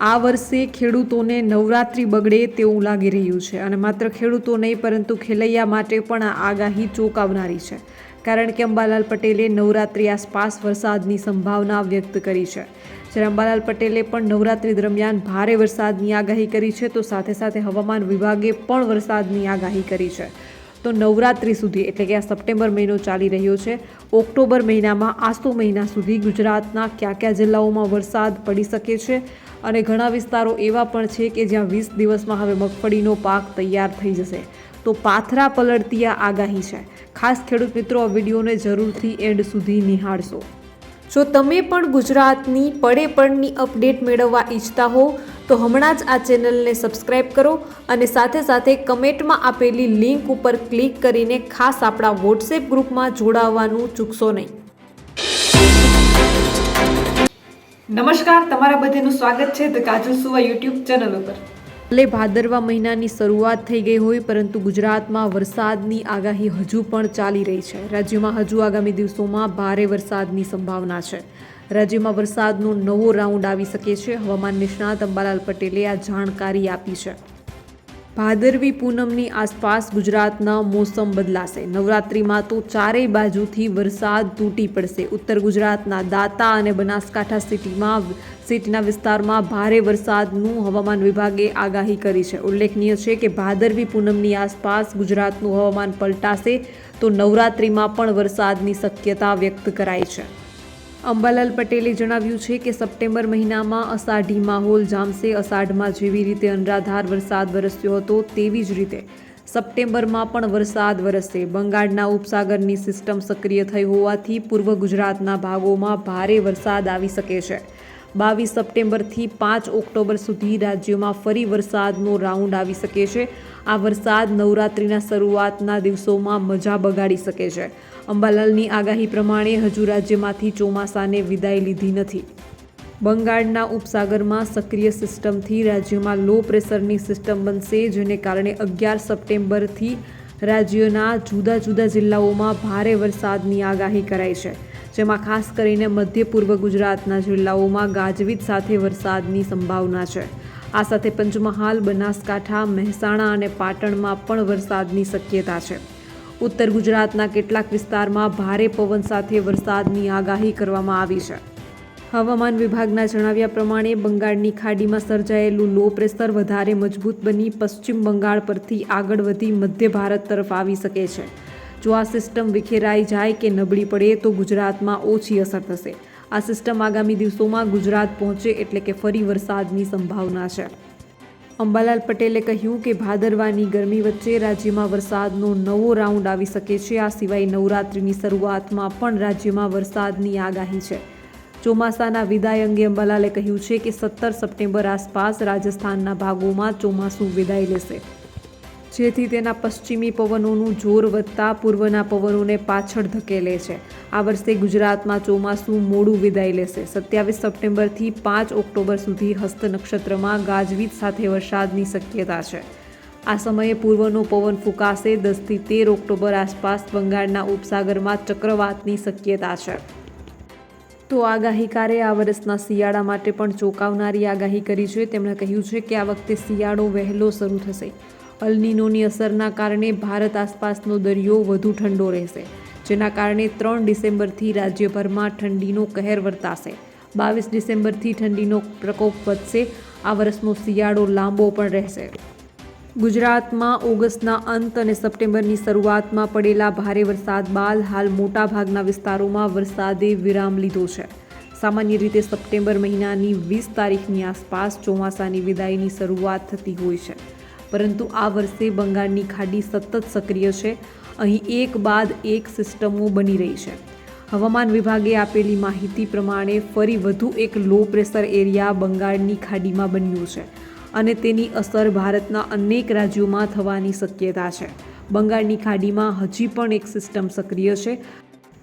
આ વર્ષે ખેડૂતોને નવરાત્રિ બગડે તેવું લાગી રહ્યું છે અને માત્ર ખેડૂતો નહીં, પરંતુ ખેલૈયા માટે પણ આગાહી ચોંકાવનારી છે. કારણ કે અંબાલાલ પટેલે નવરાત્રિ આસપાસ વરસાદની સંભાવના વ્યક્ત કરી છે. જ્યારે અંબાલાલ પટેલે પણ નવરાત્રિ દરમિયાન ભારે વરસાદની આગાહી કરી છે, તો સાથે સાથે હવામાન વિભાગે પણ વરસાદની આગાહી કરી છે. તો નવરાત્રિ સુધી, એટલે કે આ સપ્ટેમ્બર મહિનો ચાલી રહ્યો છે, ઓક્ટોબર મહિનામાં આસો મહિના સુધી ગુજરાતના કયા કયા જિલ્લાઓમાં વરસાદ પડી શકે છે? અને ઘણા વિસ્તારો એવા પણ છે કે જ્યાં વીસ દિવસમાં હવે મગફળીનો પાક તૈયાર થઈ જશે. તો પાથરા પલળતી આ આગાહી છે. ખાસ ખેડૂત મિત્રો, આ વિડીયોને જરૂરથી એન્ડ સુધી નિહાળશો. જો તમે પણ ગુજરાતની પડે પડની અપડેટ મેળવવા ઈચ્છતા હો, તો હમણાં જ આ ચેનલને સબસ્ક્રાઇબ કરો અને સાથે સાથે કમેન્ટમાં આપેલી લિંક ઉપર ક્લિક કરીને ખાસ આપણા વોટ્સએપ ગ્રુપમાં જોડાવવાનું ચૂકશો નહીં. નમસ્કાર, તમારા બધાનું સ્વાગત છે ધ કાજલ સુવા યુટ્યુબ ચેનલ ઉપર. ભલે ભાદરવા મહિનાની શરૂઆત થઈ ગઈ હોય, પરંતુ ગુજરાતમાં વરસાદની આગાહી હજુ પણ ચાલી રહી છે. રાજ્યમાં હજુ આગામી દિવસોમાં ભારે વરસાદની સંભાવના છે. રાજ્યમાં વરસાદનો નવો રાઉન્ડ આવી શકે છે. હવામાન નિષ્ણાત અંબાલાલ પટેલે આ જાણકારી આપી છે. ભાદરવી પૂનમની આસપાસ ગુજરાતના મોસમ બદલાશે. નવરાત્રિમાં તો ચારેય બાજુથી વરસાદ તૂટી પડશે. ઉત્તર ગુજરાતના દાતા અને બનાસકાંઠા સિટીમાં સિટીના વિસ્તારમાં ભારે વરસાદનું હવામાન વિભાગે આગાહી કરી છે. ઉલ્લેખનીય છે કે ભાદરવી પૂનમની આસપાસ ગુજરાતનું હવામાન પલટાશે તો નવરાત્રિમાં પણ વરસાદની શક્યતા વ્યક્ત કરાઈ છે. અંબાલાલ પટેલે જણાવ્યું છે કે સપ્ટેમ્બર મહિનામાં અષાઢી માહોલ જામશે. અષાઢમાં જેવી રીતે અનરાધાર વરસાદ વરસ્યો હતો, તેવી જ રીતે સપ્ટેમ્બરમાં પણ વરસાદ વરસશે. બંગાળના ઉપસાગરની સિસ્ટમ સક્રિય થઈ હોવાથી પૂર્વ ગુજરાતના ભાગોમાં ભારે વરસાદ આવી શકે છે. બાવીસ સપ્ટેમ્બરથી પાંચ ઓક્ટોબર સુધી રાજ્યમાં ફરી વરસાદનો રાઉન્ડ આવી શકે છે. આ વરસાદ નવરાત્રિના શરૂઆતના દિવસોમાં મજા બગાડી શકે છે. અંબાલાલની આગાહી પ્રમાણે હજુ રાજ્યમાંથી ચોમાસાને વિદાય લીધી નથી. બંગાળના ઉપસાગરમાં સક્રિય સિસ્ટમથી રાજ્યમાં લો પ્રેશરની સિસ્ટમ બનશે, જેને કારણે અગિયાર સપ્ટેમ્બરથી રાજ્યના જુદા જુદા જિલ્લાઓમાં ભારે વરસાદની આગાહી કરાઈ છે. જેમાં ખાસ કરીને મધ્ય પૂર્વ ગુજરાતના જિલ્લાઓમાં ગાજવીજ સાથે વરસાદની સંભાવના છે. આ સાથે પંચમહાલ, બનાસકાંઠા, મહેસાણા અને પાટણમાં પણ વરસાદની શક્યતા છે. ઉત્તર ગુજરાતના કેટલાક વિસ્તારમાં ભારે પવન સાથે વરસાદની આગાહી કરવામાં આવી છે. હવામાન વિભાગના જણાવ્યા પ્રમાણે બંગાળની ખાડીમાં સર્જાયેલું લો પ્રેશર વધારે મજબૂત બની પશ્ચિમ બંગાળ પરથી આગળ વધી મધ્ય ભારત તરફ આવી શકે છે. જો આ સિસ્ટમ વિખેરાઈ જાય કે નબળી પડે તો ગુજરાતમાં ઓછી અસર થશે. આ સિસ્ટમ આગામી દિવસોમાં ગુજરાત પહોંચે એટલે કે ફરી વરસાદની સંભાવના છે. અંબાલાલ પટેલે કહ્યું કે ભાદરવાની ગરમી વચ્ચે રાજ્યમાં વરસાદનો નવો રાઉન્ડ આવી શકે છે. આ સિવાય નવરાત્રિની શરૂઆતમાં પણ રાજ્યમાં વરસાદની આગાહી છે. ચોમાસાના વિદાય અંગે અંબાલાલે કહ્યું છે કે સત્તર સપ્ટેમ્બર આસપાસ રાજસ્થાનના ભાગોમાં ચોમાસું વિદાય લેશે. જેથી તેના પશ્ચિમી પવનોનું જોર વધતા પૂર્વના પવનોને પાછળ ધકેલે છે. આ વર્ષે ગુજરાતમાં ચોમાસું મોડું વિદાય લેશે. સત્યાવીસ સપ્ટેમ્બરથી પાંચ ઓક્ટોબર સુધી હસ્ત નક્ષત્રમાં ગાજવીજ સાથે વરસાદની શક્યતા છે. આ સમયે પૂર્વનો પવન ફૂંકાશે. દસથી તેર ઓક્ટોબર આસપાસ બંગાળના ઉપસાગરમાં ચક્રવાતની શક્યતા છે. તો આગાહીકારે આ વર્ષના શિયાળા માટે પણ ચોંકાવનારી આગાહી કરી છે. તેમણે કહ્યું છે કે આ વખતે શિયાળો વહેલો શરૂ થશે. અલનીનોની અસરના કારણે ભારત આસપાસનો દરિયો વધુ ઠંડો રહેશે, જેના કારણે ત્રણ ડિસેમ્બરથી રાજ્યભરમાં ઠંડીનો કહેર વર્તાશે. બાવીસ ડિસેમ્બરથી ઠંડીનો પ્રકોપ વધશે, આ વર્ષનો શિયાળો લાંબો પણ રહેશે. ગુજરાતમાં ઓગસ્ટના અંત અને સપ્ટેમ્બરની શરૂઆતમાં પડેલા ભારે વરસાદ બાદ હાલ મોટાભાગના વિસ્તારોમાં વરસાદે વિરામ લીધો છે. સામાન્ય રીતે સપ્ટેમ્બર મહિનાની વીસ તારીખની આસપાસ ચોમાસાની વિદાયની શરૂઆત થતી હોય છે. પરંતુ આ વર્ષે બંગાળની ખાડી સતત સક્રિય છે. અહીં એક બાદ એક સિસ્ટમો બની રહી છે. હવામાન વિભાગે આપેલી માહિતી પ્રમાણે ફરી વધુ એક લો પ્રેશર એરિયા બંગાળની ખાડીમાં બન્યું છે અને તેની અસર ભારતના અનેક રાજ્યોમાં થવાની શક્યતા છે. બંગાળની ખાડીમાં હજી પણ એક સિસ્ટમ સક્રિય છે.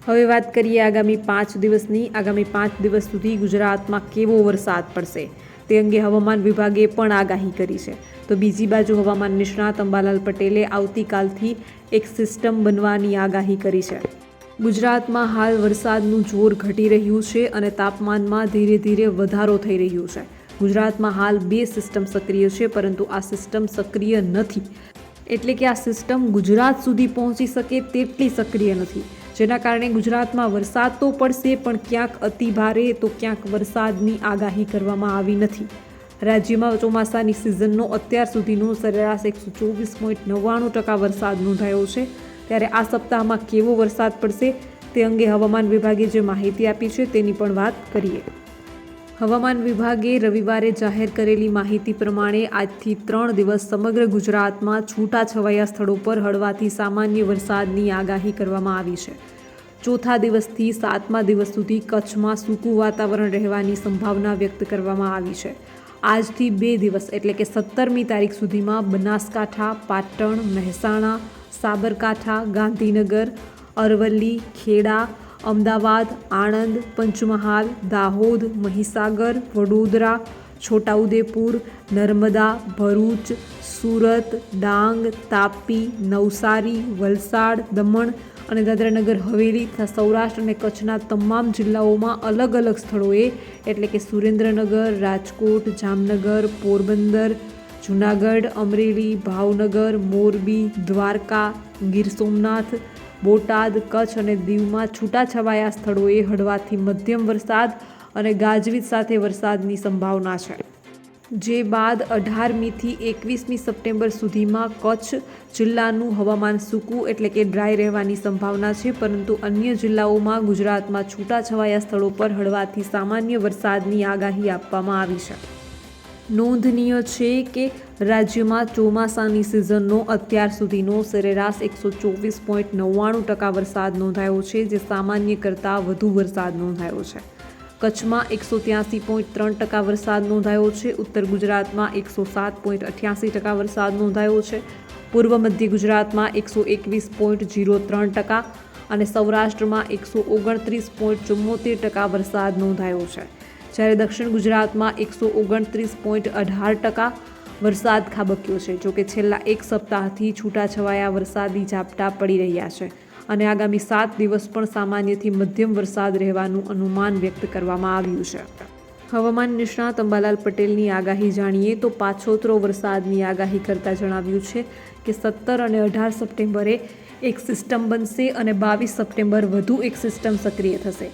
હવે વાત કરીએ આગામી પાંચ દિવસની. આગામી પાંચ દિવસ સુધી ગુજરાતમાં કેવો વરસાદ પડશે? તે અંગે હવામાન વિભાગે પણ આગાહી કરી છે. તો બીજી બાજુ હવામાન નિષ્ણાત અંબાલાલ પટેલે આવતીકાલથી એક સિસ્ટમ બનવાની આગાહી કરી છે. ગુજરાતમાં હાલ વરસાદનું જોર ઘટી રહ્યું છે અને તાપમાનમાં ધીરે ધીરે વધારો થઈ રહ્યો છે. ગુજરાતમાં હાલ બે સિસ્ટમ સક્રિય છે, પરંતુ આ સિસ્ટમ સક્રિય નથી. એટલે કે આ સિસ્ટમ ગુજરાત સુધી પહોંચી શકે તેટલી સક્રિય નથી. જેના કારણે ગુજરાતમાં વરસાદ તો પડશે, પણ ક્યાંક અતિભારે તો ક્યાંક વરસાદની આગાહી કરવામાં આવી નથી. રાજ્યમાં ચોમાસાની સિઝનનો અત્યાર સુધીનો સરેરાશ એકસો ચોવીસ પોઈન્ટ નવ્વાણું ટકા વરસાદ નોંધાયો છે. ત્યારે આ સપ્તાહમાં કેવો વરસાદ પડશે તે અંગે હવામાન વિભાગે જે માહિતી આપી છે તેની પણ વાત કરીએ. હવામાન વિભાગે રવિવારે જાહેર કરેલી માહિતી પ્રમાણે આજથી ત્રણ દિવસ સમગ્ર ગુજરાતમાં છૂટાછવાયા સ્થળો પર હળવાથી સામાન્ય વરસાદની આગાહી કરવામાં આવી છે. ચોથા દિવસથી સાતમા દિવસ સુધી કચ્છમાં સૂકું વાતાવરણ રહેવાની સંભાવના વ્યક્ત કરવામાં આવી છે. આજથી બે દિવસ એટલે કે સત્તરમી તારીખ સુધીમાં બનાસકાંઠા, પાટણ, મહેસાણા, સાબરકાંઠા, ગાંધીનગર, અરવલ્લી, ખેડા અમદાવાદ, આણંદ, પંચમહાલ, દાહોદ, મહીસાગર, વડોદરા, છોટાઉદેપુર, નર્મદા, ભરૂચ, સુરત, ડાંગ, તાપી, નવસારી, વલસાડ, દમણ અને દાદરાનગર, હવેલી તથા સૌરાષ્ટ્ર અને કચ્છના તમામ જિલ્લાઓમાં અલગ અલગ સ્થળોએ એટલે કે સુરેન્દ્રનગર, રાજકોટ, જામનગર, પોરબંદર, જૂનાગઢ, અમરેલી, ભાવનગર, મોરબી, દ્વારકા, ગીર સોમનાથ બોટાદ, કચ્છ અને દીવમાં છૂટાછવાયા સ્થળોએ હળવાથી મધ્યમ વરસાદ અને ગાજવીજ સાથે વરસાદની સંભાવના છે. જે બાદ અઢારમીથી એકવીસમી સપ્ટેમ્બર સુધીમાં કચ્છ જિલ્લાનું હવામાન સૂકું એટલે કે ડ્રાય રહેવાની સંભાવના છે, પરંતુ અન્ય જિલ્લાઓમાં ગુજરાતમાં છૂટાછવાયા સ્થળો પર હળવાથી સામાન્ય વરસાદની આગાહી આપવામાં આવી છે. નોંધનીય છે કે રાજ્યમાં ચોમાસાની સિઝનનો અત્યાર સુધીનો સરેરાશ એકસો ચોવીસ પોઈન્ટ નવ્વાણું ટકા વરસાદ નોંધાયો છે, જે સામાન્ય કરતાં વધુ વરસાદ નોંધાયો છે. કચ્છમાં એકસો ત્યાસી પોઈન્ટ ત્રણ ટકા વરસાદ નોંધાયો છે, ઉત્તર ગુજરાતમાં એકસો સાત પોઈન્ટ અઠ્યાસી ટકા વરસાદ નોંધાયો છે, પૂર્વ મધ્ય ગુજરાતમાં એકસો એકવીસ પોઈન્ટ જીરો ત્રણ ટકા અને સૌરાષ્ટ્રમાં એકસો ઓગણત્રીસ પોઈન્ટ ચુમ્મોતેર ટકા વરસાદ નોંધાયો છે. જ્યારે દક્ષિણ ગુજરાતમાં એકસો ઓગણત્રીસ પોઈન્ટ અઢાર ટકા વરસાદ ખાબક્યો છે. જોકે છેલ્લા એક સપ્તાહથી છૂટાછવાયા વરસાદી ઝાપટા પડી રહ્યા છે અને આગામી સાત દિવસ પણ સામાન્યથી મધ્યમ વરસાદ રહેવાનું અનુમાન વ્યક્ત કરવામાં આવ્યું છે. હવામાન નિષ્ણાત અંબાલાલ પટેલની આગાહી જાણીએ તો પાછોતરો વરસાદની આગાહી કરતાં જણાવ્યું છે કે સત્તર અને અઢાર સપ્ટેમ્બરે એક સિસ્ટમ બનશે અને બાવીસ સપ્ટેમ્બર વધુ એક સિસ્ટમ સક્રિય થશે.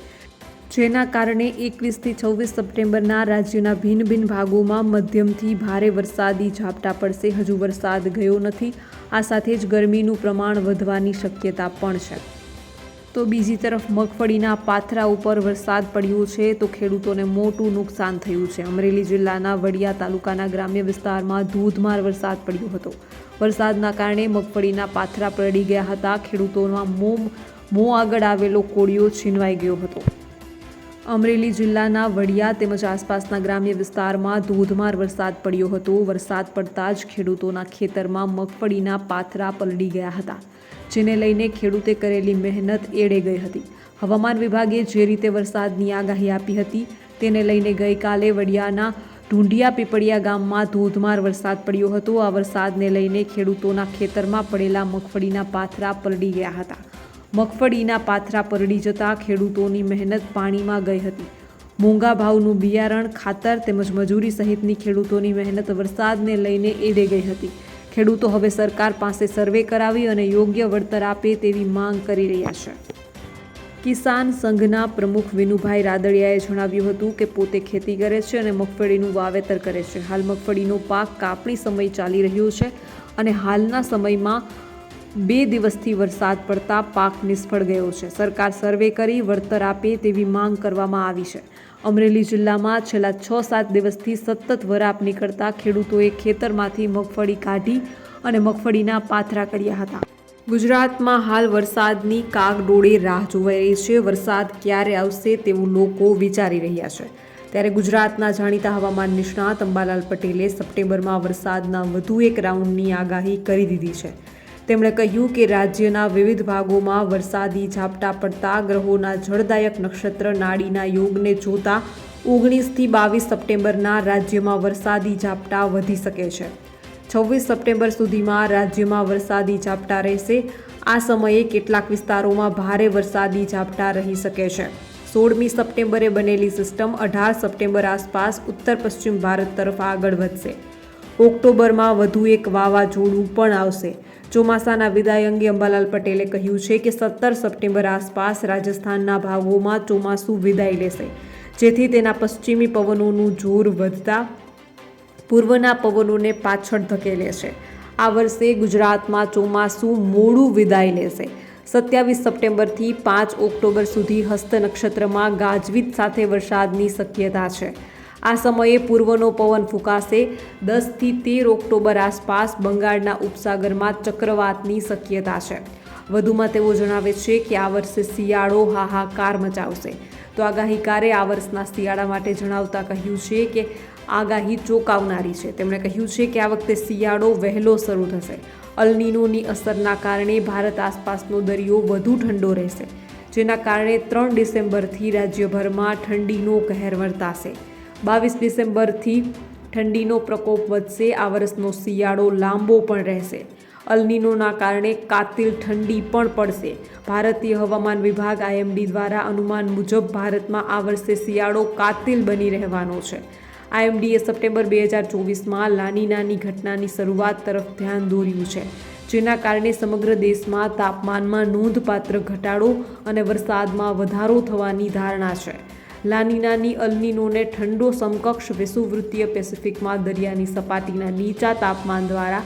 જેના કારણે એકવીસથી છવ્વીસ સપ્ટેમ્બરના રાજ્યના ભિન્ન ભિન્ન ભાગોમાં મધ્યમથી ભારે વરસાદી ઝાપટા પડશે. હજુ વરસાદ ગયો નથી. આ સાથે જ ગરમીનું પ્રમાણ વધવાની શક્યતા પણ છે. તો બીજી તરફ મગફળીના પાથરા ઉપર વરસાદ પડ્યો છે તો ખેડૂતોને મોટું નુકસાન થયું છે. અમરેલી જિલ્લાના વડિયા તાલુકાના ગ્રામ્ય વિસ્તારમાં ધોધમાર વરસાદ પડ્યો હતો. વરસાદના કારણે મગફળીના પાથરા પડી ગયા હતા. ખેડૂતોના મોં મોં આગળ આવેલો કોળિયો છીનવાઈ ગયો હતો. અમરેલી જિલ્લાના વડિયા તેમજ આસપાસના ગ્રામ્ય વિસ્તારમાં ધોધમાર વરસાદ પડ્યો હતો. વરસાદ પડતા જ ખેડૂતોના ખેતરમાં મગફળીના પાથરા પલળી ગયા હતા, જેને લઈને ખેડૂતે કરેલી મહેનત એળે ગઈ હતી. હવામાન વિભાગે જે રીતે વરસાદની આગાહી આપી હતી, તેને લઈને ગઈકાલે વડિયાના ઢુંડિયા પીપળિયા ગામમાં ધોધમાર વરસાદ પડ્યો હતો. આ વરસાદને લઈને ખેડૂતોના ખેતરમાં પડેલા મગફળીના પાથરા પલળી ગયા હતા. મગફળીના પાથરા પરડી જતા ખેડૂતોની મહેનત પાણીમાં ગઈ હતી. મોંઘા ભાવનું બિયારણ, ખાતર તેમજ મજૂરી સહિતની ખેડૂતોની મહેનત વરસાદને લઈને એડે ગઈ હતી. ખેડૂતો હવે સરકાર પાસે સર્વે કરાવી અને યોગ્ય વળતર આપે તેવી માંગ કરી રહ્યા છે. કિસાન સંઘના પ્રમુખ વિનુભાઈ રાદડિયાએ જણાવ્યું હતું કે પોતે ખેતી કરે છે અને મગફળીનું વાવેતર કરે છે. હાલ મગફળીનો પાક કાપણી સમય ચાલી રહ્યો છે અને હાલના સમયમાં બે દિવસથી વરસાદ પડતા પાક નિષ્ફળ ગયો છે. સરકાર સર્વે કરી વળતર આપે તેવી માંગ કરવામાં આવી છે. અમરેલી જિલ્લામાં છેલ્લા છ સાત દિવસથી સતત વરાપ નીકળતા ખેડૂતોએ ખેતરમાંથી મગફળી કાઢી અને મગફળીના પાથરા કર્યા હતા. ગુજરાતમાં હાલ વરસાદની કાગડોળે રાહ જોવાઈ રહી છે. વરસાદ ક્યારે આવશે તેવું લોકો વિચારી રહ્યા છે. ત્યારે ગુજરાતના જાણીતા હવામાન નિષ્ણાત અંબાલાલ પટેલે સપ્ટેમ્બરમાં વરસાદના વધુ એક રાઉન્ડની આગાહી કરી દીધી છે. તેમણે કહ્યું કે રાજ્યના વિવિધ ભાગોમાં વરસાદી ઝાપટા પડતા ગ્રહોના જળદાયક નક્ષત્ર નાડીના યોગને જોતા ઓગણીસથી બાવીસ સપ્ટેમ્બરના રાજ્યમાં વરસાદી ઝાપટા વધી શકે છે. છવ્વીસ સપ્ટેમ્બર સુધીમાં રાજ્યમાં વરસાદી ઝાપટા રહેશે. આ સમયે કેટલાક વિસ્તારોમાં ભારે વરસાદી ઝાપટા રહી શકે છે. સોળમી સપ્ટેમ્બરે બનેલી સિસ્ટમ અઢાર સપ્ટેમ્બર આસપાસ ઉત્તર પશ્ચિમ ભારત તરફ આગળ વધશે. ઓક્ટોબરમાં વધુ એક વાવાઝોડું પણ આવશે. ચોમાસાના વિદાય અંગે અંબાલાલ પટેલે કહ્યું છે કે સત્તર સપ્ટેમ્બર આસપાસ રાજસ્થાનના ભાગોમાં ચોમાસું વિદાય લેશે, જેથી તેના પશ્ચિમી પવનોનું જોર વધતા પૂર્વના પવનોને પાછળ ધકેલે છે. આ વર્ષે ગુજરાતમાં ચોમાસું મોડું વિદાય લેશે. સત્યાવીસ સપ્ટેમ્બરથી પાંચ ઓક્ટોબર સુધી હસ્ત નક્ષત્રમાં ગાજવીજ સાથે વરસાદની શક્યતા છે. આ સમયે પૂર્વનો પવન ફૂંકાશે. દસથી તેર ઓક્ટોબર આસપાસ બંગાળના ઉપસાગરમાં ચક્રવાતની શક્યતા છે. વધુમાં તેઓ જણાવે છે કે આ વર્ષે શિયાળો હાહાકાર મચાવશે. તો આગાહીકારે આ વર્ષના શિયાળા માટે જણાવતા કહ્યું છે કે આગાહી ચોંકાવનારી છે. તેમણે કહ્યું છે કે આ વખતે શિયાળો વહેલો શરૂ થશે. અલનીનોની અસરના કારણે ભારત આસપાસનો દરિયો વધુ ઠંડો રહેશે, જેના કારણે ત્રણ ડિસેમ્બરથી રાજ્યભરમાં ઠંડીનો કહેર વર્તાશે. બાવીસ ડિસેમ્બરથી ઠંડીનો પ્રકોપ વધશે, આ વર્ષનો શિયાળો લાંબો પણ રહેશે. અલનીનોના કારણે કાતિલ ઠંડી પણ પડશે. ભારતીય હવામાન વિભાગ આઈએમડી દ્વારા અનુમાન મુજબ ભારતમાં આ વર્ષે શિયાળો કાતિલ બની રહેવાનો છે. આઈએમડીએ સપ્ટેમ્બર બે હજાર ચોવીસમાં લાનીનાની ઘટનાની શરૂઆત તરફ ધ્યાન દોર્યું છે, જેના કારણે સમગ્ર દેશમાં તાપમાનમાં નોંધપાત્ર ઘટાડો અને વરસાદમાં વધારો થવાની ધારણા છે. લાનીનાની અલનીનોને ઠંડો સમકક્ષ વિષુવવૃત્તીય પેસિફિકમાં દરિયાની સપાટીના નીચા તાપમાન દ્વારા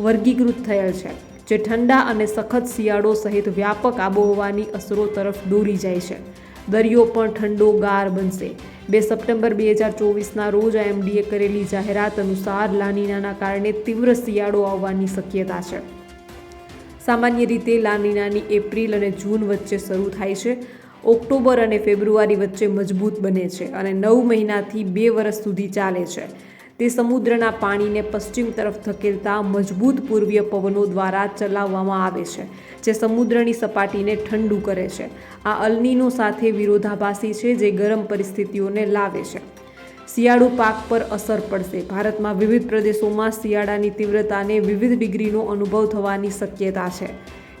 વર્ગીકૃત થયેલ છે, જે ઠંડા અને સખત શિયાળો સહિત વ્યાપક આબોહવાની અસરો તરફ દોરી જાય છે. દરિયો પણ ઠંડો ગાર બનશે. બે સપ્ટેમ્બર બે હજાર ચોવીસના રોજ આઈએમડીએ કરેલી જાહેરાત અનુસાર લાનીનાના કારણે તીવ્ર શિયાળો આવવાની શક્યતા છે. સામાન્ય રીતે લાનીનાની એપ્રિલ અને જૂન વચ્ચે શરૂ થાય છે ઓક્ટોબર અને ફેબ્રુઆરી વચ્ચે મજબૂત બને છે અને નવ મહિનાથી બે વર્ષ સુધી ચાલે છે. તે સમુદ્રના પાણીને પશ્ચિમ તરફ ધકેલતા મજબૂત પૂર્વીય પવનો દ્વારા ચલાવવામાં આવે છે, જે સમુદ્રની સપાટીને ઠંડુ કરે છે. આ અલનીનો સાથે વિરોધાભાસી છે જે ગરમ પરિસ્થિતિઓને લાવે છે. શિયાળુ પાક પર અસર પડશે. ભારતમાં વિવિધ પ્રદેશોમાં શિયાળાની તીવ્રતાને વિવિધ ડિગ્રીનો અનુભવ થવાની શક્યતા છે.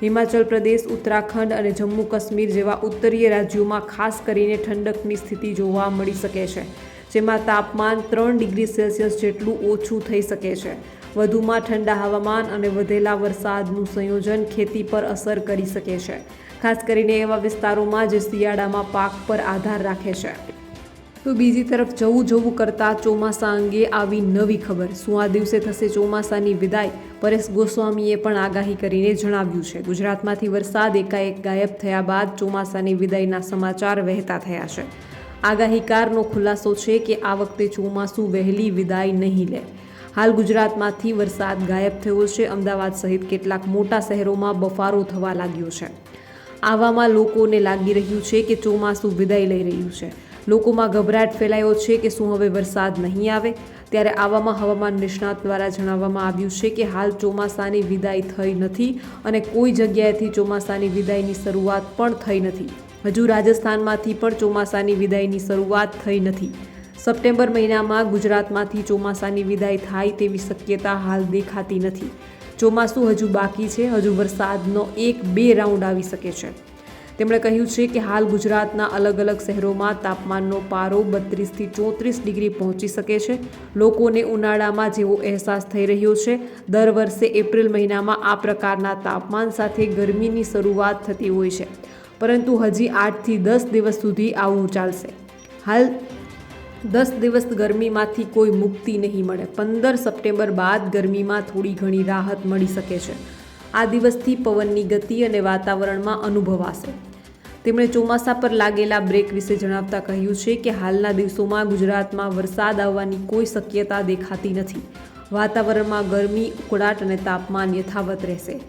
હિમાચલ પ્રદેશ, ઉત્તરાખંડ અને જમ્મુ કાશ્મીર જેવા ઉત્તરીય રાજ્યોમાં ખાસ કરીને ઠંડકની સ્થિતિ જોવા મળી શકે છે, જેમાં તાપમાન ત્રણ ડિગ્રી સેલ્સિયસ જેટલું ઓછું થઈ શકે છે. વધુમાં ઠંડા હવામાન અને વધેલા વરસાદનું સંયોજન ખેતી પર અસર કરી શકે છે, ખાસ કરીને એવા વિસ્તારોમાં જે શિયાળામાં પાક પર આધાર રાખે છે. તો બીજી તરફ જવું જવું કરતાં ચોમાસા અંગે આવી નવી ખબર. શું આ દિવસે થશે ચોમાસાની વિદાય? પરેશ ગોસ્વામીએ પણ આગાહી કરીને જણાવ્યું છે. ગુજરાતમાંથી વરસાદ એકાએક ગાયબ થયા બાદ ચોમાસાની વિદાયના સમાચાર વહેતા થયા છે. આગાહીકારનો ખુલાસો છે કે આ વખતે ચોમાસું વહેલી વિદાય નહીં લે. હાલ ગુજરાતમાંથી વરસાદ ગાયબ થયો છે. અમદાવાદ સહિત કેટલાક મોટા શહેરોમાં બફારો થવા લાગ્યો છે. આવામાં લોકોને લાગી રહ્યું છે કે ચોમાસું વિદાય લઈ રહ્યું છે. લોકોમાં ગભરાટ ફેલાયો છે કે શું હવે વરસાદ નહીં આવે? ત્યારે આવામાં હવામાન નિષ્ણાત દ્વારા જણાવવામાં આવ્યું છે કે હાલ ચોમાસાની વિદાય થઈ નથી અને કોઈ જગ્યાએથી ચોમાસાની વિદાયની શરૂઆત પણ થઈ નથી. હજુ રાજસ્થાનમાંથી પણ ચોમાસાની વિદાયની શરૂઆત થઈ નથી. સપ્ટેમ્બર મહિનામાં ગુજરાતમાંથી ચોમાસાની વિદાય થાય તેવી શક્યતા હાલ દેખાતી નથી. ચોમાસું હજુ બાકી છે, હજુ વરસાદનો એક બે રાઉન્ડ આવી શકે છે. તેમણે કહ્યું છે કે હાલ ગુજરાતના અલગ અલગ શહેરોમાં તાપમાનનો પારો બત્રીસથી ચોત્રીસ ડિગ્રી પહોંચી શકે છે. લોકોને ઉનાળામાં જેવો અહેસાસ થઈ રહ્યો છે. દર વર્ષે એપ્રિલ મહિનામાં આ પ્રકારના તાપમાન સાથે ગરમીની શરૂઆત થતી હોય છે. પરંતુ હજી આઠથી દસ દિવસ સુધી આવું ચાલશે. હાલ દસ દિવસ ગરમીમાંથી કોઈ મુક્તિ નહીં મળે. પંદર સપ્ટેમ્બર બાદ ગરમીમાં થોડી ઘણી રાહત મળી શકે છે. આ દિવસથી પવનની ગતિ અને વાતાવરણમાં અનુભવાશે. તેમણે ચોમાસા પર લાગેલા બ્રેક વિશે જણાવતા કહ્યું છે કે હાલના દિવસોમાં ગુજરાતમાં વરસાદ આવવાની કોઈ શક્યતા દેખાતી નથી. વાતાવરણમાં ગરમી, ઉકળાટ અને તાપમાન યથાવત રહેશે.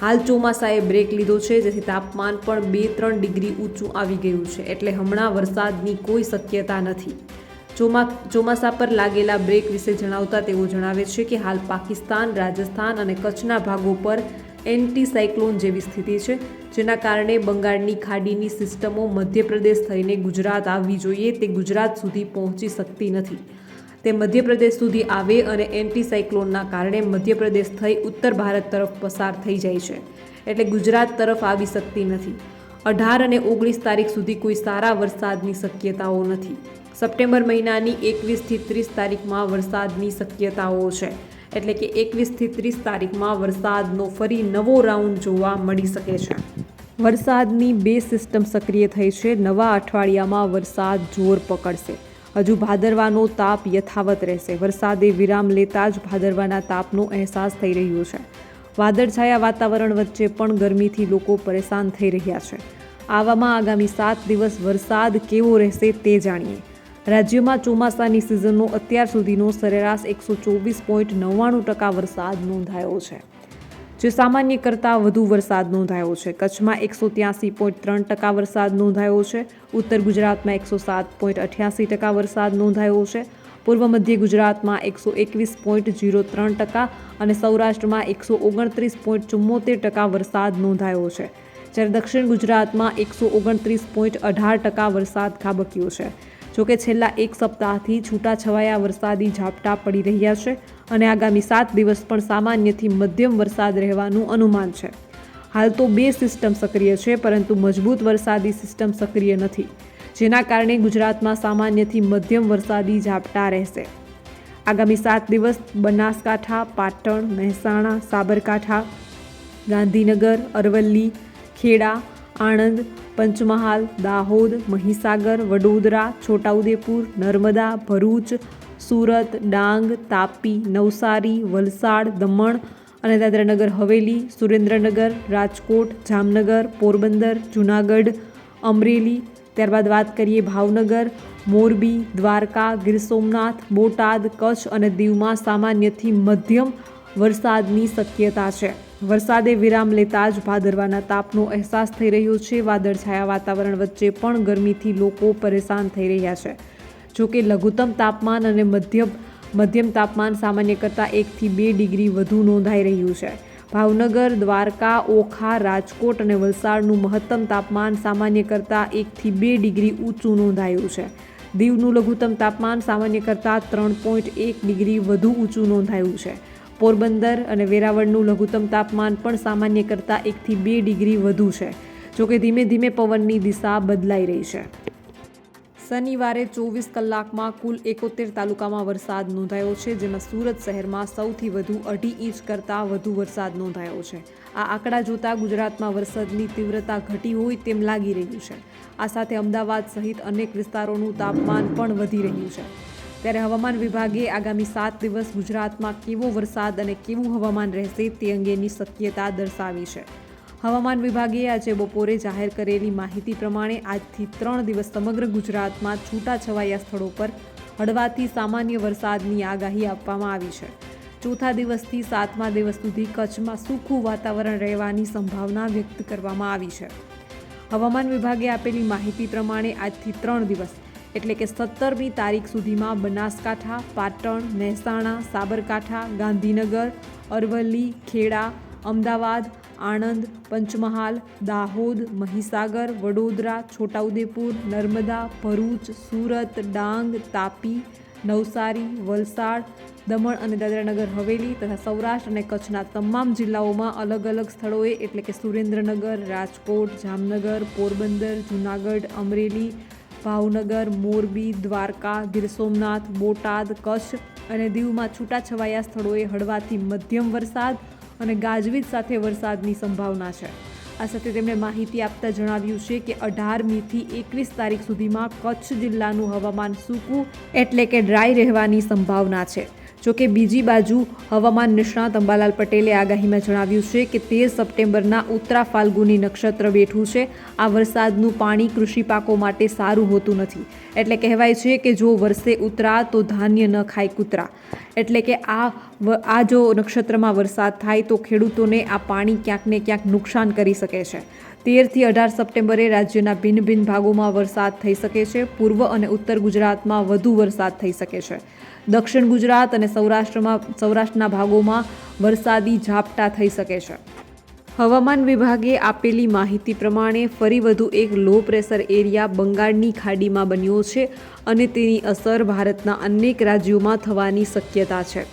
હાલ ચોમાસાએ બ્રેક લીધો છે, જેથી તાપમાન પણ બે ત્રણ ડિગ્રી ઊંચું આવી ગયું છે. એટલે હમણાં વરસાદની કોઈ શક્યતા નથી. ચોમા ચોમાસા પર લાગેલા બ્રેક વિશે જણાવતા તેઓ જણાવે છે કે હાલ પાકિસ્તાન, રાજસ્થાન અને કચ્છના ભાગો પર એન્ટી સાયક્લોન જેવી સ્થિતિ છે, જેના કારણે બંગાળની ખાડીની સિસ્ટમો મધ્યપ્રદેશ થઈને ગુજરાત આવવી જોઈએ. તે ગુજરાત સુધી પહોંચી શકતી નથી. તે મધ્યપ્રદેશ સુધી આવે અને એન્ટી સાયક્લોનના કારણે મધ્યપ્રદેશ થઈ ઉત્તર ભારત તરફ પસાર થઈ જાય છે, એટલે ગુજરાત તરફ આવી શકતી નથી. અઢાર અને ઓગણીસ તારીખ સુધી કોઈ સારા વરસાદની શક્યતાઓ નથી. સપ્ટેમ્બર મહિનાની એકવીસથી ત્રીસ તારીખમાં વરસાદની શક્યતાઓ છે. એટલે કે એકવીસથી ત્રીસ તારીખમાં વરસાદનો ફરી નવો રાઉન્ડ જોવા મળી શકે છે. વરસાદની બે સિસ્ટમ સક્રિય થઈ છે. નવા અઠવાડિયામાં વરસાદ જોર પકડશે. હજુ ભાદરવાનો તાપ યથાવત રહેશે. વરસાદે વિરામ લેતા જ ભાદરવાના તાપનો અહેસાસ થઈ રહ્યો છે. વાદળછાયા વાતાવરણ વચ્ચે પણ ગરમીથી લોકો પરેશાન થઈ રહ્યા છે. આવામાં આગામી સાત દિવસ વરસાદ કેવો રહેશે તે જાણીએ. રાજ્યમાં ચોમાસાની સિઝનનો અત્યાર સુધીનો સરેરાશ એકસો ચોવીસ પોઈન્ટ નવ્વાણું ટકા વરસાદ નોંધાયો છે. જે સામાન્ય કરતાં વધુ વરસાદ નોંધાયો છે. કચ્છમાં એકસો ત્યાસી પોઈન્ટ ત્રણ ટકા વરસાદ નોંધાયો છે. ઉત્તર ગુજરાતમાં એકસો સાત પોઈન્ટ અઠ્યાસી ટકા વરસાદ નોંધાયો છે. પૂર્વ મધ્ય ગુજરાતમાં એકસો એકવીસ પોઈન્ટ જીરો ત્રણ ટકા અને સૌરાષ્ટ્રમાં એકસો ઓગણત્રીસ પોઈન્ટ ચુમ્મોતેર ટકા વરસાદ નોંધાયો છે. જ્યારે દક્ષિણ ગુજરાતમાં એકસો ઓગણત્રીસ પોઈન્ટ અઢાર ટકા વરસાદ ખાબક્યો છે. જોકે છેલ્લા એક સપ્તાહથી છૂટાછવાયા વરસાદી ઝાપટા પડી રહ્યા છે અને આગામી સાત દિવસ પણ સામાન્યથી મધ્યમ વરસાદ રહેવાનું અનુમાન છે. હાલ તો બે સિસ્ટમ સક્રિય છે, પરંતુ મજબૂત વરસાદી સિસ્ટમ સક્રિય નથી, જેના કારણે ગુજરાતમાં સામાન્યથી મધ્યમ વરસાદી ઝાપટા રહેશે. આગામી સાત દિવસ બનાસકાંઠા, પાટણ, મહેસાણા, સાબરકાંઠા, ગાંધીનગર, અરવલ્લી, ખેડા, આણંદ પંચમહાલ, દાહોદ, મહીસાગર, વડોદરા, છોટાઉદેપુર, નર્મદા, ભરૂચ, સુરત, ડાંગ, તાપી, નવસારી, વલસાડ, દમણ અને દાદરાનગર, હવેલી, સુરેન્દ્રનગર, રાજકોટ, જામનગર, પોરબંદર, જૂનાગઢ, અમરેલી, ત્યારબાદ વાત કરીએ ભાવનગર, મોરબી, દ્વારકા, ગીર સોમનાથ, બોટાદ, કચ્છ અને દીવમાં સામાન્યથી મધ્યમ વરસાદની શક્યતા છે. વરસાદે વિરામ લેતા જ ભાદરવાના તાપનો અહેસાસ થઈ રહ્યો છે. વાદળછાયા વાતાવરણ વચ્ચે પણ ગરમીથી લોકો પરેશાન થઈ રહ્યા છે. જોકે લઘુત્તમ તાપમાન અને મધ્યમ મધ્યમ તાપમાન સામાન્ય કરતાં એકથી બે ડિગ્રી વધુ નોંધાઈ રહ્યું છે. ભાવનગર, દ્વારકા, ઓખા, રાજકોટ અને વલસાડનું મહત્તમ તાપમાન સામાન્ય કરતાં એકથી બે ડિગ્રી ઊંચું નોંધાયું છે. દીવનું લઘુત્તમ તાપમાન સામાન્ય કરતાં ત્રણ પોઈન્ટ એક ડિગ્રી વધુ ઊંચું નોંધાયું છે. પોરબંદર અને વેરાવળનું લઘુત્તમ તાપમાન પણ સામાન્ય કરતાં એકથી બે ડિગ્રી વધુ છે જોકે ધીમે ધીમે પવનની દિશા બદલાઈ રહી છે. શનિવારે ચોવીસ કલાકમાં કુલ એકોતેર તાલુકામાં વરસાદ નોંધાયો છે, જેમાં સુરત શહેરમાં સૌથી વધુ અઢી ઇંચ કરતાં વધુ વરસાદ નોંધાયો છે. આ આંકડા જોતાં ગુજરાતમાં વરસાદની તીવ્રતા ઘટી હોય તેમ લાગી રહ્યું છે. આ સાથે અમદાવાદ સહિત અનેક વિસ્તારોનું તાપમાન પણ વધી રહ્યું છે. ત્યારે હવામાન વિભાગે આગામી સાત દિવસ ગુજરાતમાં કેવો વરસાદ અને કેવું હવામાન રહેશે તે અંગેની શક્યતા દર્શાવી છે. હવામાન વિભાગે આજે બપોરે જાહેર કરેલી માહિતી પ્રમાણે આજથી ત્રણ દિવસ સમગ્ર ગુજરાતમાં છૂટાછવાયા સ્થળો પર હળવાથી સામાન્ય વરસાદની આગાહી આપવામાં આવી છે. ચોથા દિવસથી સાતમા દિવસ સુધી કચ્છમાં સૂકું વાતાવરણ રહેવાની સંભાવના વ્યક્ત કરવામાં આવી છે. હવામાન વિભાગે આપેલી માહિતી પ્રમાણે આજથી ત્રણ દિવસ એટલે કે સત્તરમી તારીખ સુધીમાં બનાસકાંઠા, પાટણ, મહેસાણા, સાબરકાંઠા, ગાંધીનગર, અરવલ્લી, ખેડા, અમદાવાદ, આણંદ, પંચમહાલ, દાહોદ, મહીસાગર, વડોદરા, છોટાઉદેપુર, નર્મદા, ભરૂચ, સુરત, ડાંગ, તાપી, નવસારી, વલસાડ, દમણ અને દાદરાનગર, હવેલી તથા સૌરાષ્ટ્ર અને કચ્છના તમામ જિલ્લાઓમાં અલગ અલગ સ્થળોએ એટલે કે સુરેન્દ્રનગર, રાજકોટ, જામનગર, પોરબંદર, જૂનાગઢ, અમરેલી ભાવનગર, મોરબી, દ્વારકા, ગીર સોમનાથ, બોટાદ, કચ્છ અને દીવમાં છૂટાછવાયા સ્થળોએ હળવાથી મધ્યમ વરસાદ અને ગાજવીજ સાથે વરસાદની સંભાવના છે. આ સાથે તેમણે માહિતી આપતા જણાવ્યું છે કે અઢારમીથી એકવીસ તારીખ સુધીમાં કચ્છ જિલ્લાનું હવામાન સૂકું એટલે કે ડ્રાય રહેવાની સંભાવના છે. જોકે બીજી બાજુ હવામાન નિષ્ણાત અંબાલાલ પટેલે આગાહીમાં જણાવ્યું છે કે તેર સપ્ટેમ્બરના ઉત્તરા ફાલ્ગુની નક્ષત્ર બેઠું છે. આ વરસાદનું પાણી કૃષિ પાકો માટે સારું હોતું નથી. એટલે કહેવાય છે કે જો વરસે ઉતરા તો ધાન્ય ન ખાય કૂતરા. એટલે કે આ આ જો નક્ષત્રમાં વરસાદ થાય તો ખેડૂતોને આ પાણી ક્યાંક ને ક્યાંક નુકસાન કરી શકે છે. તેરથી અઢાર સપ્ટેમ્બરે રાજ્યના ભિન્ન ભિન્ન ભાગોમાં વરસાદ થઈ શકે છે. પૂર્વ અને ઉત્તર ગુજરાતમાં વધુ વરસાદ થઈ શકે છે. દક્ષિણ ગુજરાત અને સૌરાષ્ટ્રમાં, સૌરાષ્ટ્રના ભાગોમાં વરસાદી ઝાપટા થઈ શકે છે. હવામાન વિભાગે આપેલી માહિતી પ્રમાણે ફરી વધુ એક લો પ્રેશર એરિયા બંગાળની ખાડીમાં બન્યો છે અને તેની અસર ભારતના અનેક રાજ્યોમાં થવાની શક્યતા છે.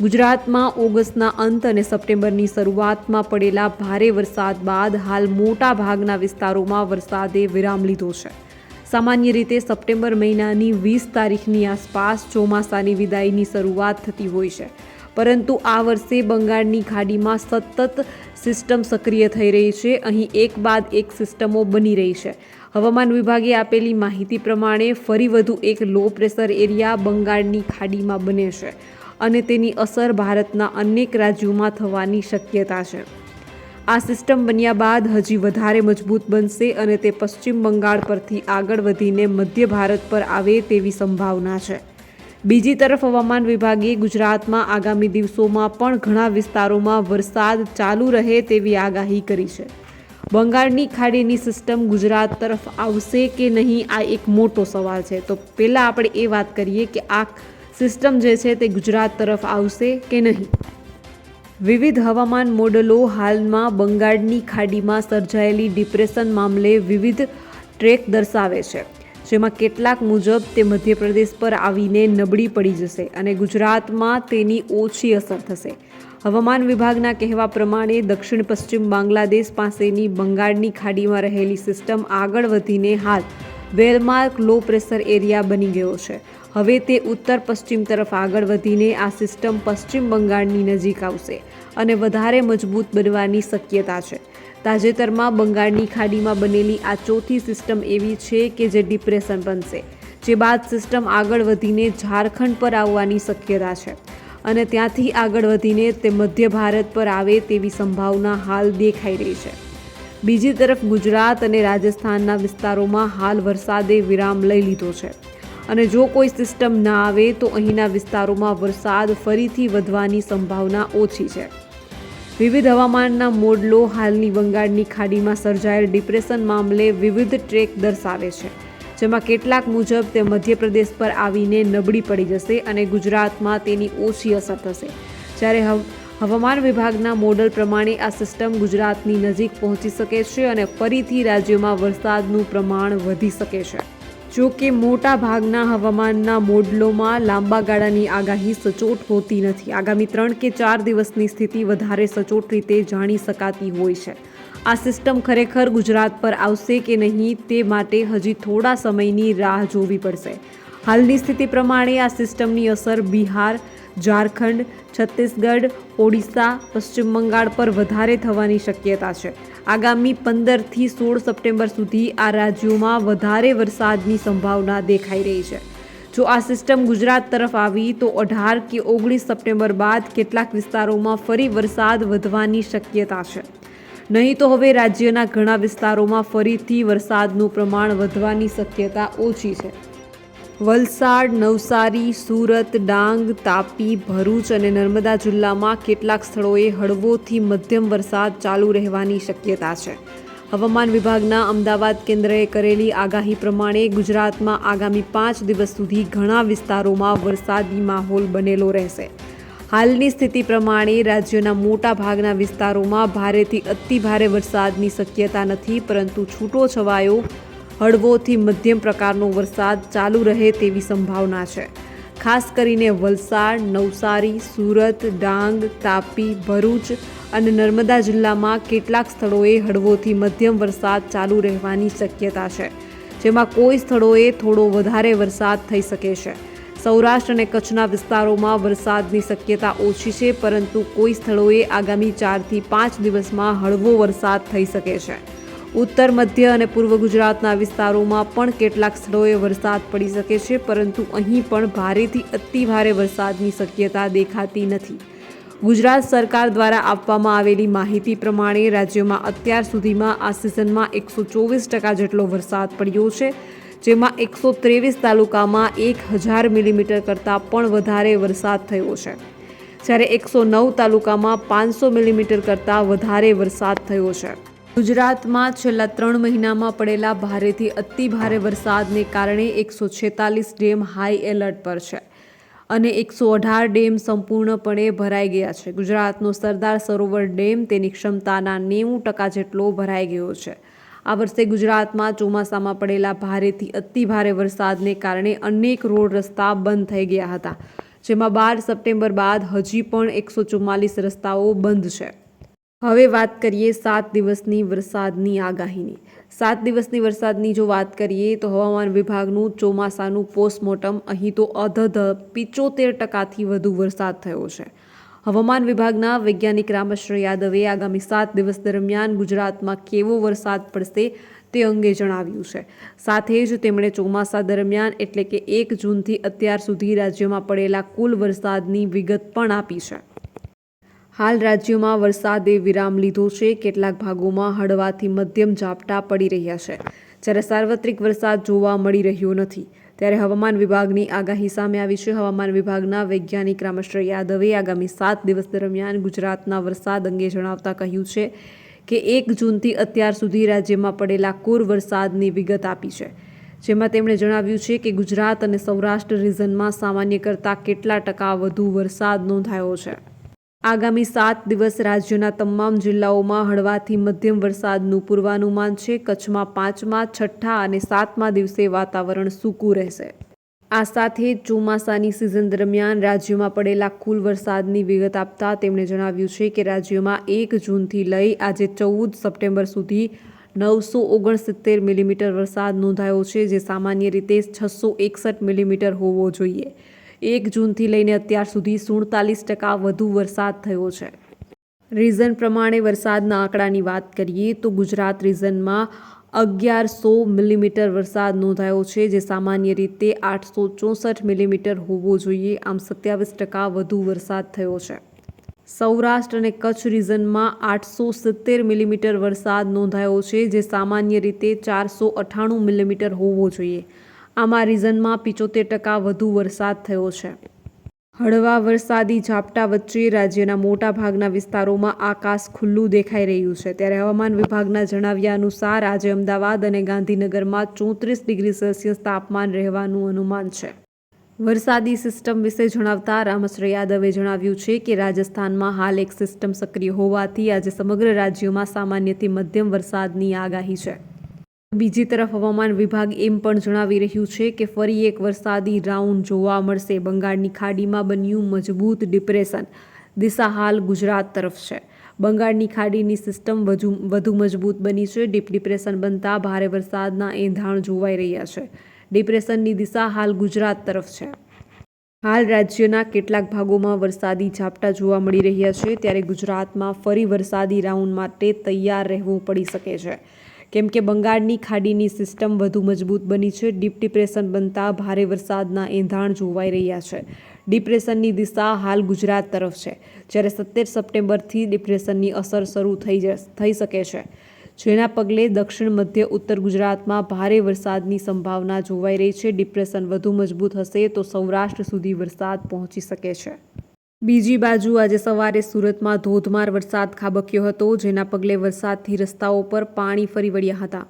ગુજરાતમાં ઓગસ્ટના અંત અને સપ્ટેમ્બરની શરૂઆતમાં પડેલા ભારે વરસાદ બાદ હાલ મોટા ભાગના વિસ્તારોમાં વરસાદે વિરામ લીધો છે. સામાન્ય રીતે સપ્ટેમ્બર મહિનાની વીસ તારીખની આસપાસ ચોમાસાની વિદાયની શરૂઆત થતી હોય છે. પરંતુ આ વર્ષે બંગાળની ખાડીમાં સતત સિસ્ટમ સક્રિય થઈ રહી છે. અહીં એક બાદ એક સિસ્ટમો બની રહી છે. હવામાન વિભાગે આપેલી માહિતી પ્રમાણે ફરી વધુ એક લો પ્રેશર એરિયા બંગાળની ખાડીમાં બને છે અને તેની અસર ભારતના અનેક રાજ્યોમાં થવાની શક્યતા છે. આ સિસ્ટમ બન્યા બાદ હજી વધારે મજબૂત બનશે અને તે પશ્ચિમ બંગાળ પરથી આગળ વધીને મધ્ય ભારત પર આવે તેવી સંભાવના છે. બીજી તરફ હવામાન વિભાગે ગુજરાતમાં આગામી દિવસોમાં પણ ઘણા વિસ્તારોમાં વરસાદ ચાલુ રહે તેવી આગાહી કરી છે. બંગાળની ખાડીની સિસ્ટમ ગુજરાત તરફ આવશે કે નહીં, આ એક મોટો સવાલ છે. તો પહેલાં આપણે એ વાત કરીએ કે આ સિસ્ટમ જે છે તે ગુજરાત તરફ આવશે કે નહીં? વિવિધ હવામાન મોડલો હાલમાં બંગાળની ખાડીમાં સર્જાયેલી ડિપ્રેશન મામલે વિવિધ ટ્રેક દર્શાવે છે. જેમાં કેટલાક મુજબ તે મધ્યપ્રદેશ પર આવીને નબળી પડી જશે અને ગુજરાતમાં તેની ઓછી અસર થશે. હવામાન વિભાગના કહેવા પ્રમાણે દક્ષિણ પશ્ચિમ બાંગ્લાદેશ પાસેની બંગાળની ખાડીમાં રહેલી સિસ્ટમ આગળ વધીને હાલ વેલમાર્ક લો પ્રેશર એરિયા બની ગયો છે. હવે તે ઉત્તર પશ્ચિમ તરફ આગળ વધીને આ સિસ્ટમ પશ્ચિમ બંગાળની નજીક આવશે અને વધારે મજબૂત બનવાની શક્યતા છે. તાજેતરમાં બંગાળની ખાડીમાં બનેલી આ ચોથી સિસ્ટમ એવી છે કે જે ડિપ્રેશન બનશે, જે બાદ સિસ્ટમ આગળ વધીને ઝારખંડ પર આવવાની શક્યતા છે અને ત્યાંથી આગળ વધીને તે મધ્ય ભારત પર આવે તેવી સંભાવના હાલ દેખાઈ રહી છે. બીજી તરફ ગુજરાત અને રાજસ્થાનના વિસ્તારોમાં હાલ વરસાદે વિરામ લઈ લીધો છે. અને જો કોઈ સિસ્ટમ ના આવે તો અહીંના વિસ્તારોમાં વરસાદ ફરીથી વધવાની સંભાવના ઓછી છે. વિવિધ હવામાનના મોડલો હાલની બંગાળની ખાડીમાં સર્જાયેલ ડિપ્રેશન મામલે વિવિધ ટ્રેક દર્શાવે છે, જેમાં કેટલાક મુજબ તે મધ્યપ્રદેશ પર આવીને નબળી પડી જશે અને ગુજરાતમાં તેની ઓછી અસર થશે. જ્યારે હવામાન વિભાગના મોડલ પ્રમાણે આ સિસ્ટમ ગુજરાતની નજીક પહોંચી શકે છે અને ફરીથી રાજ્યમાં વરસાદનું પ્રમાણ વધી શકે છે. જો કે મોટા ભાગના હવામાનના મોડલોમાં લાંબા ગાળાની આગાહી સચોટ હોતી નથી. આગામી ત્રણ કે ચાર દિવસની સ્થિતિ વધારે સચોટ રીતે જાણી શકાતી હોય છે. આ સિસ્ટમ ખરેખર ગુજરાત પર આવશે કે નહીં તે માટે હજી થોડા સમયની રાહ જોવી પડશે. હાલની સ્થિતિ પ્રમાણે આ સિસ્ટમની અસર બિહાર ઝારખંડ, છત્તીસગઢ, ઓડિશા, પશ્ચિમ બંગાળ પર વધારે થવાની શક્યતા છે. આગામી પંદરથી સોળ સપ્ટેમ્બર સુધી આ રાજ્યોમાં વધારે વરસાદની સંભાવના દેખાઈ રહી છે. જો આ સિસ્ટમ ગુજરાત તરફ આવી, તો અઢાર કે ઓગણીસ સપ્ટેમ્બર બાદ કેટલાક વિસ્તારોમાં ફરી વરસાદ વધવાની શક્યતા છે. નહીં તો હવે રાજ્યના ઘણા વિસ્તારોમાં ફરીથી વરસાદનું પ્રમાણ વધવાની શક્યતા ઓછી છે. વલસાડ, નવસારી, સુરત, ડાંગ, તાપી, ભરૂચ અને નર્મદા જિલ્લામાં કેટલાક સ્થળોએ હળવોથી મધ્યમ વરસાદ ચાલુ રહેવાની શક્યતા છે. હવામાન વિભાગના અમદાવાદ કેન્દ્રએ કરેલી આગાહી પ્રમાણે ગુજરાતમાં આગામી પાંચ દિવસ સુધી ઘણા વિસ્તારોમાં વરસાદી માહોલ બનેલો રહેશે. હાલની સ્થિતિ પ્રમાણે રાજ્યના મોટા ભાગના વિસ્તારોમાં ભારેથી અતિ ભારે વરસાદની શક્યતા નથી, પરંતુ છૂટો છવાયો હળવોથી મધ્યમ પ્રકારનો વરસાદ ચાલુ રહે તેવી સંભાવના છે. ખાસ કરીને વલસાડ, નવસારી, સુરત, ડાંગ, તાપી, ભરૂચ અને નર્મદા જિલ્લામાં કેટલાક સ્થળોએ હળવોથી મધ્યમ વરસાદ ચાલુ રહેવાની શક્યતા છે, જેમાં કોઈ સ્થળોએ થોડો વધારે વરસાદ થઈ શકે છે. સૌરાષ્ટ્ર અને કચ્છના વિસ્તારોમાં વરસાદની શક્યતા ઓછી છે, પરંતુ કોઈ સ્થળોએ આગામી ચારથી પાંચ દિવસમાં હળવો વરસાદ થઈ શકે છે. ઉત્તર, મધ્ય અને પૂર્વ ગુજરાતના વિસ્તારોમાં પણ કેટલાક સ્થળોએ વરસાદ પડી શકે છે, પરંતુ અહીં પણ ભારેથી અતિભારે વરસાદની શક્યતા દેખાતી નથી. ગુજરાત સરકાર દ્વારા આપવામાં આવેલી માહિતી પ્રમાણે રાજ્યમાં અત્યાર સુધીમાં આ સિઝનમાં એકસો ચોવીસ ટકા જેટલો વરસાદ પડ્યો છે, જેમાં એકસો ત્રેવીસ તાલુકામાં એક હજાર મિલીમીટર કરતાં પણ વધારે વરસાદ થયો છે. જ્યારે એકસો નવ તાલુકામાં પાંચસો મિલીમીટર કરતાં વધારે વરસાદ થયો છે. ગુજરાતમાં છેલ્લા ત્રણ મહિનામાં પડેલા ભારેથી અતિ ભારે વરસાદને કારણે એકસો છેતાલીસ ડેમ હાઈ એલર્ટ પર છે અને એકસો અઢાર ડેમ સંપૂર્ણપણે ભરાઈ ગયા છે. ગુજરાતનો સરદાર સરોવર ડેમ તેની ક્ષમતાના નેવું ટકા જેટલો ભરાઈ ગયો છે. આ વર્ષે ગુજરાતમાં ચોમાસામાં પડેલા ભારેથી અતિ ભારે વરસાદને કારણે અનેક રોડ રસ્તા બંધ થઈ ગયા હતા, જેમાં બાર સપ્ટેમ્બર બાદ હજી પણ એકસો રસ્તાઓ બંધ છે. હવે વાત કરીએ સાત દિવસની વરસાદની આગાહીની. સાત દિવસની વરસાદની જો વાત કરીએ તો હવામાન વિભાગનું ચોમાસાનું પોસ્ટમોર્ટમ અહીં તો અધધ પિચોતેર ટકાથી વધુ વરસાદ થયો છે. હવામાન વિભાગના વૈજ્ઞાનિક રામશ્ર યાદવે આગામી સાત દિવસ દરમિયાન ગુજરાતમાં કેવો વરસાદ પડશે તે અંગે જણાવ્યું છે. સાથે જ તેમણે ચોમાસા દરમિયાન એટલે કે એક જૂનથી અત્યાર સુધી રાજ્યમાં પડેલા કુલ વરસાદની વિગત પણ આપી છે. હાલ રાજ્યમાં વરસાદે વિરામ લીધો છે. કેટલાક ભાગોમાં હળવાથી મધ્યમ ઝાપટા પડી રહ્યા છે. જ્યારે સાર્વત્રિક વરસાદ જોવા મળી રહ્યો નથી, ત્યારે હવામાન વિભાગની આગાહી સામે આવી છે. હવામાન વિભાગના વૈજ્ઞાનિક રામેશ્વર યાદવે આગામી સાત દિવસ દરમિયાન ગુજરાતના વરસાદ અંગે જણાવતા કહ્યું છે કે એક જૂનથી અત્યાર સુધી રાજ્યમાં પડેલા કુર વરસાદની વિગત આપી છે. જેમાં તેમણે જણાવ્યું છે કે ગુજરાત અને સૌરાષ્ટ્ર રિજનમાં સામાન્ય કરતાં કેટલા ટકા વધુ વરસાદ નોંધાયો છે. આગામી સાત દિવસ રાજ્યના તમામ જિલ્લાઓમાં હળવાથી મધ્યમ વરસાદનું પૂર્વાનુમાન છે. કચ્છમાં પાંચમા, છઠ્ઠા અને સાતમા દિવસે વાતાવરણ સૂકું રહેશે. આ સાથે ચોમાસાની સિઝન દરમિયાન રાજ્યમાં પડેલા કુલ વરસાદની વિગત આપતા તેમણે જણાવ્યું છે કે રાજ્યમાં એક જૂનથી લઈ આજે ચૌદ સપ્ટેમ્બર સુધી નવસો ઓગણસિત્તેર મિલીમીટર વરસાદ નોંધાયો છે, જે સામાન્ય રીતે છસો એકસઠ મિલીમીટર હોવો જોઈએ. એક જૂનથી લઈને અત્યાર સુધી સુડતાલીસ ટકા વધુ વરસાદ થયો છે. રીઝન પ્રમાણે વરસાદના આંકડાની વાત કરીએ તો ગુજરાત રીઝનમાં અગિયારસો મિલીમીટર વરસાદ નોંધાયો છે, જે સામાન્ય રીતે આઠસો ચોસઠ મિલીમીટર હોવો જોઈએ. આમ સત્યાવીસ ટકા વધુ વરસાદ થયો છે. સૌરાષ્ટ્ર અને કચ્છ રીઝનમાં આઠસો સિત્તેર મિલીમીટર વરસાદ નોંધાયો છે, જે સામાન્ય રીતે ચારસો અઠ્ઠાણું મિલીમીટર હોવો જોઈએ. આમાં રીઝનમાં પિચોતેર ટકા વધુ વરસાદ થયો છે. હળવા વરસાદી ઝાપટા વચ્ચે રાજ્યના મોટા ભાગના વિસ્તારોમાં આકાશ ખુલ્લું દેખાઈ રહ્યું છે. ત્યારે હવામાન વિભાગના જણાવ્યા અનુસાર આજે અમદાવાદ અને ગાંધીનગરમાં ચોત્રીસ ડિગ્રી સેલ્સિયસ તાપમાન રહેવાનું અનુમાન છે. વરસાદી સિસ્ટમ વિશે જણાવતા રામશ્ર યાદવે જણાવ્યું છે કે રાજસ્થાનમાં હાલ એક સિસ્ટમ સક્રિય હોવાથી આજે સમગ્ર રાજ્યોમાં સામાન્યથી મધ્યમ વરસાદની આગાહી છે. બીજી તરફ હવામાન વિભાગ એમ પણ જણાવી રહ્યું છે કે ફરી એક વરસાદી રાઉન્ડ જોવા મળશે. બંગાળની ખાડીમાં બન્યું મજબૂત ડિપ્રેશન. દિશા હાલ ગુજરાત તરફ છે. બંગાળની ખાડીની સિસ્ટમ વધુ વધુ મજબૂત બની છે. ડીપ ડિપ્રેશન બનતા ભારે વરસાદના એંધાણ જોવાઈ રહ્યા છે. ડિપ્રેશનની દિશા હાલ ગુજરાત તરફ છે. હાલ રાજ્યના કેટલાક ભાગોમાં વરસાદી ઝાપટા જોવા મળી રહ્યા છે. ત્યારે ગુજરાતમાં ફરી વરસાદી રાઉન્ડ માટે તૈયાર રહેવું પડી શકે છે. કેમ કે બંગાળની ખાડીની સિસ્ટમ વધુ મજબૂત બની છે. ડીપ ડિપ્રેશન બનતા ભારે વરસાદના એંધાણ જોવાઈ રહ્યા છે. ડિપ્રેશનની દિશા હાલ ગુજરાત તરફ છે. જ્યારે સત્તેર સપ્ટેમ્બરથી ડિપ્રેશનની અસર શરૂ થઈ થઈ શકે છે. જેના પગલે દક્ષિણ, મધ્ય, ઉત્તર ગુજરાતમાં ભારે વરસાદની સંભાવના જોવાઈ રહી છે. ડિપ્રેશન વધુ મજબૂત હશે તો સૌરાષ્ટ્ર સુધી વરસાદ પહોંચી શકે છે. બીજી બાજુ આજે સવારે સુરતમાં ધોધમાર વરસાદ ખાબક્યો હતો, જેના પગલે વરસાદથી રસ્તાઓ પર પાણી ફરી વળ્યા હતા.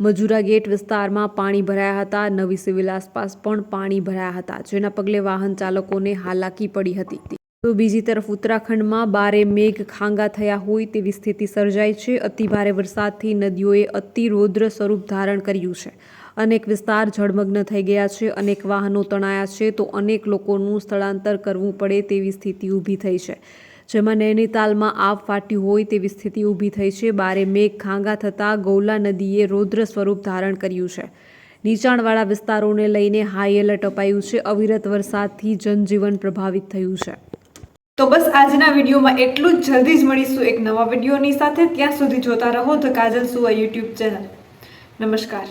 મજુરા ગેટ વિસ્તારમાં પાણી ભરાયા હતા, નવી સિવિલ આસપાસ પણ પાણી ભરાયા હતા, જેના પગલે વાહન ચાલકોને હાલાકી પડી હતી. તો બીજી તરફ ઉત્તરાખંડમાં બારે મેઘ ખાંગા થયા હોય તેવી સ્થિતિ સર્જાઈ છે. અતિભારે વરસાદથી નદીઓએ અતિરૌદ્ર સ્વરૂપ ધારણ કર્યું છે. અનેક વિસ્તાર જળમગ્ન થઈ ગયા છે, અનેક વાહનો તણાયા છે, તો અનેક લોકોનું સ્થળાંતર કરવું પડે તેવી સ્થિતિ ઊભી થઈ છે. જેમાં નૈનીતાલમાં આવ ફાટ્યું હોય તેવી સ્થિતિ ઊભી થઈ છે. બારે મેઘ ખાંગા થતાં ગૌલા નદીએ રૌદ્ર સ્વરૂપ ધારણ કર્યું છે. નીચાણવાળા વિસ્તારોને લઈને હાઈ એલર્ટ અપાયું છે. અવિરત વરસાદથી જનજીવન પ્રભાવિત થયું છે. તો બસ આજના વિડીયોમાં એટલું જ. જલ્દી જ મળીશું એક નવા વિડીયોની સાથે. ત્યાં સુધી જોતા રહો ધ કાજલ સુવા યુટ્યુબ ચેનલ. નમસ્કાર.